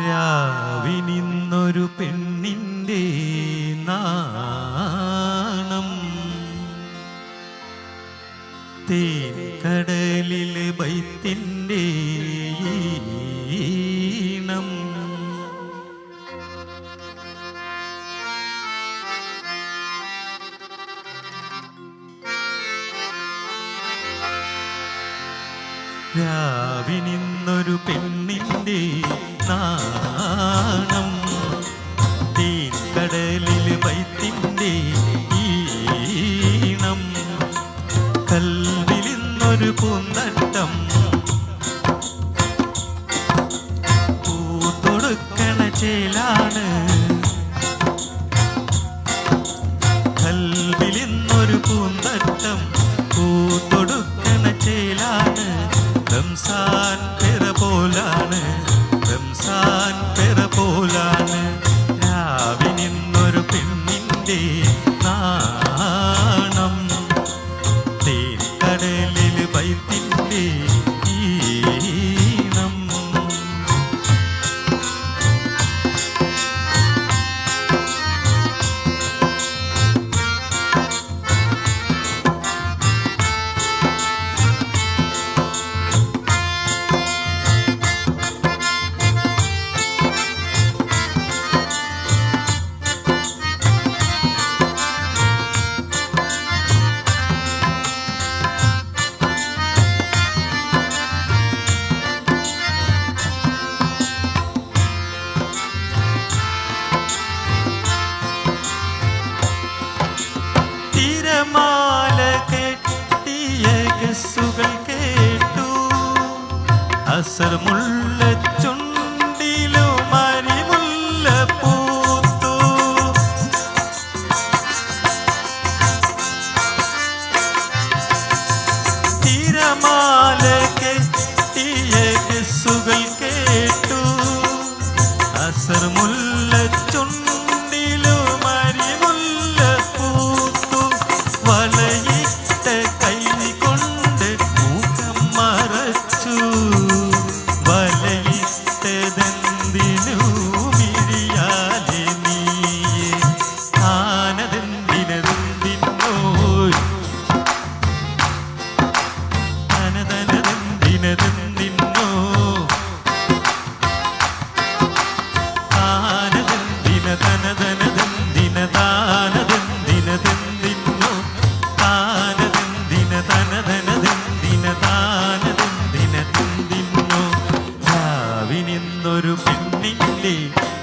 രാവിനിന്നൊരു പെണ്ണിന്റെ നാണം. തേക്കടലിലെ ബൈത്തിന്റെ ഈണം. രാവിനിന്നൊരു പെണ്ണിന്റെ നാണം തേക്കടലിൽ വൈത്തിന്റെ ഈണം. കല്ലിലിന്നൊരു പൂന്തട്ടം. പൂത്തൊടുക്കണ ചേലാണ്. റംസാൻ പെറ പോലാണ്. രാവിനിന്നൊരു പെണ്ണിന്റെ നാണം. കടലിൽ വൈത്തിന്റെ ഗസുകൾ കേട്ടു. അസർ മുള്ള ചുണ്ടിലു മരിമുല്ല പൂത്തു. തിരമാലക്ക് തീയ കേസുകൾ കേട്ടു. അസർ മുല്ല രാവിനിന്നൊരു പെണ്ണിന്റെ